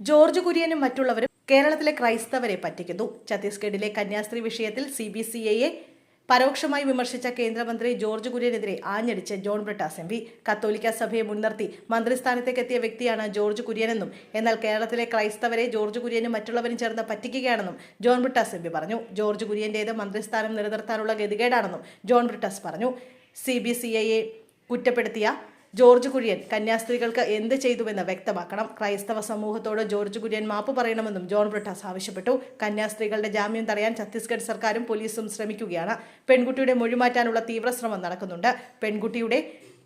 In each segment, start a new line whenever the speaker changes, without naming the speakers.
George കുര്യനും മറ്റുള്ളവരും കേരളത്തിലെ ക്രൈസ്തവരെ പറ്റിക്കുന്നു. ഛത്തീസ്ഗഡിലെ കന്യാസ്ത്രീ വിഷയത്തിൽ സി ബി സി ഐയെ പരോക്ഷമായി വിമർശിച്ച കേന്ദ്രമന്ത്രി ജോർജ് കുര്യനെതിരെ ആഞ്ഞടിച്ച് ജോൺ ബ്രിട്ടാസ് എം പി. കത്തോലിക്ക സഭയെ മുൻനിർത്തി മന്ത്രിസ്ഥാനത്തേക്കെത്തിയ വ്യക്തിയാണ് ജോർജ് കുര്യനെന്നും എന്നാൽ കേരളത്തിലെ ക്രൈസ്തവരെ ജോർജ് കുര്യനും മറ്റുള്ളവരും ചേർന്ന് പറ്റിക്കുകയാണെന്നും ജോൺ ബ്രിട്ടാസ് എം പി പറഞ്ഞു. ജോർജ് കുര്യന്റേത് മന്ത്രിസ്ഥാനം നിലനിർത്താനുള്ള ഗതികേടാണെന്നും ജോൺ ബ്രിട്ടാസ് പറഞ്ഞു. സി ബി സി ഐയെ കുറ്റപ്പെടുത്തിയ ജോർജ് കുര്യൻ കന്യാസ്ത്രീകൾക്ക് എന്ത് ചെയ്തുവെന്ന് വ്യക്തമാക്കണം. ക്രൈസ്തവ സമൂഹത്തോട് ജോർജ് കുര്യൻ മാപ്പ് പറയണമെന്നും ജോൺ ബ്രിട്ടാസ് ആവശ്യപ്പെട്ടു. കന്യാസ്ത്രീകളുടെ ജാമ്യം തടയാൻ ഛത്തീസ്ഗഡ് സർക്കാരും പോലീസും ശ്രമിക്കുകയാണ്. പെൺകുട്ടിയുടെ മൊഴിമാറ്റാനുള്ള തീവ്രശ്രമം നടക്കുന്നുണ്ട്. പെൺകുട്ടിയുടെ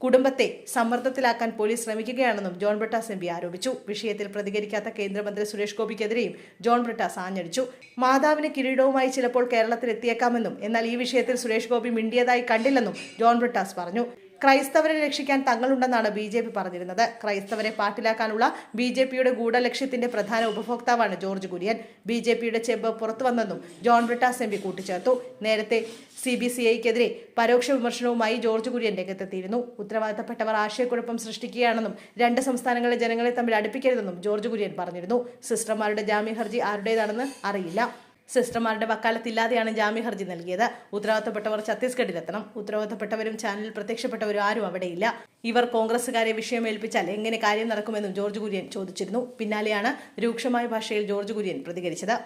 കുടുംബത്തെ സമ്മർദ്ദത്തിലാക്കാൻ പോലീസ് ശ്രമിക്കുകയാണെന്നും ജോൺ ബ്രിട്ടാസ് എം പി ആരോപിച്ചു. വിഷയത്തിൽ പ്രതികരിക്കാത്ത കേന്ദ്രമന്ത്രി സുരേഷ് ഗോപിക്കെതിരെയും ജോൺ ബ്രിട്ടാസ് ആഞ്ഞടിച്ചു. മാതാവിന് കിരീടവുമായി ചിലപ്പോൾ കേരളത്തിൽ എത്തിയേക്കാമെന്നും എന്നാൽ ഈ വിഷയത്തിൽ സുരേഷ് ഗോപി മിണ്ടിയതായി കണ്ടില്ലെന്നും ജോൺ ബ്രിട്ടാസ് പറഞ്ഞു. ക്രൈസ്തവരെ രക്ഷിക്കാൻ തങ്ങളുണ്ടെന്നാണ് ബി ജെ പി പറഞ്ഞിരുന്നത്. ക്രൈസ്തവരെ പാട്ടിലാക്കാനുള്ള ബി ജെ പിയുടെ ഗൂഢലക്ഷ്യത്തിന്റെ പ്രധാന ഉപഭോക്താവാണ് ജോർജ് കുര്യൻ. ബി ജെ പിയുടെ ചെമ്പ് പുറത്തുവന്നെന്നും ജോൺ ബ്രിട്ടാസ് എം പി കൂട്ടിച്ചേർത്തു. നേരത്തെ സി ബി സി ഐക്കെതിരെ പരോക്ഷ വിമർശനവുമായി ജോർജ് കുര്യൻ രംഗത്തെത്തിയിരുന്നു. ഉത്തരവാദിത്തപ്പെട്ടവർ ആശയക്കുഴപ്പം സൃഷ്ടിക്കുകയാണെന്നും രണ്ട് സംസ്ഥാനങ്ങളിലെ ജനങ്ങളെ തമ്മിൽ അടുപ്പിക്കരുതെന്നും ജോർജ് കുര്യൻ പറഞ്ഞിരുന്നു. സിസ്റ്റർമാരുടെ ജാമ്യ ഹർജി ആരുടേതാണെന്ന് അറിയില്ല. സിസ്റ്റർമാരുടെ വക്കാലത്തില്ലാതെയാണ് ജാമ്യ ഹർജി നൽകിയത്. ഉത്തരവാദിത്തപ്പെട്ടവർ ഛത്തീസ്ഗഡിലെത്തണം. ഉത്തരവാദിത്തപ്പെട്ടവരും ചാനലിൽ പ്രത്യക്ഷപ്പെട്ടവരും ആരും അവിടെയില്ല. ഇവർ കോൺഗ്രസുകാരെ വിഷയം ഏൽപ്പിച്ചാൽ എങ്ങനെ കാര്യം നടക്കുമെന്നും ജോർജ് കുര്യൻ ചോദിച്ചിരുന്നു. പിന്നാലെയാണ് രൂക്ഷമായ ഭാഷയിൽ ജോർജ് കുര്യൻ പ്രതികരിച്ചത്.